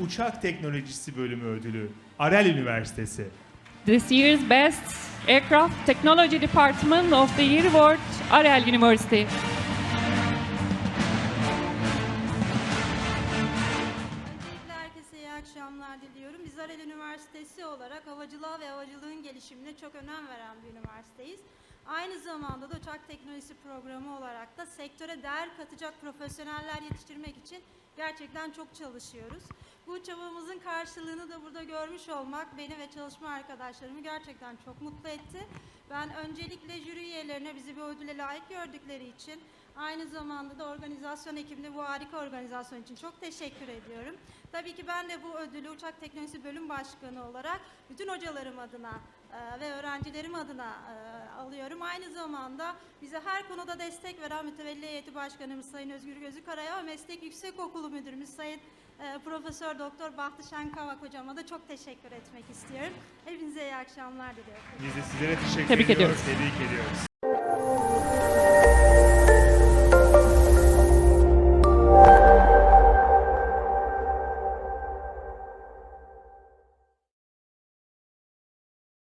Uçak Teknolojisi Bölümü ödülü Arel Üniversitesi. This year's Best Aircraft Technology Department of the Year Award, Ariel University. Herkese iyi akşamlar diliyorum. Biz Arel Üniversitesi olarak havacılığa ve havacılığın gelişimine çok önem veren bir üniversiteyiz. Aynı zamanda da uçak teknolojisi programı olarak da sektöre değer katacak profesyoneller yetiştirmek için gerçekten çok çalışıyoruz. Bu çabamızın karşılığını da burada görmüş olmak beni ve çalışma arkadaşlarımı gerçekten çok mutlu etti. Ben öncelikle jüri üyelerine bizi bir ödüle layık gördükleri için Aynı zamanda da organizasyon ekibine bu harika organizasyon için çok teşekkür ediyorum. Tabii ki ben de bu ödülü Uçak Teknolojisi Bölüm Başkanı olarak bütün hocalarım adına e, ve öğrencilerim adına e, alıyorum. Aynı zamanda bize her konuda destek veren Mütevelli Heyeti Başkanımız Sayın Özgür Gözükara'ya ve Meslek Yüksekokulu Müdürümüz Sayın e, Profesör Doktor Bahtı Şenkavak hocama da çok teşekkür etmek istiyorum. Hepinize iyi akşamlar diliyorum. Biz de sizlere teşekkür Tebrik ediyoruz, ediyoruz. tebrik ediyoruz.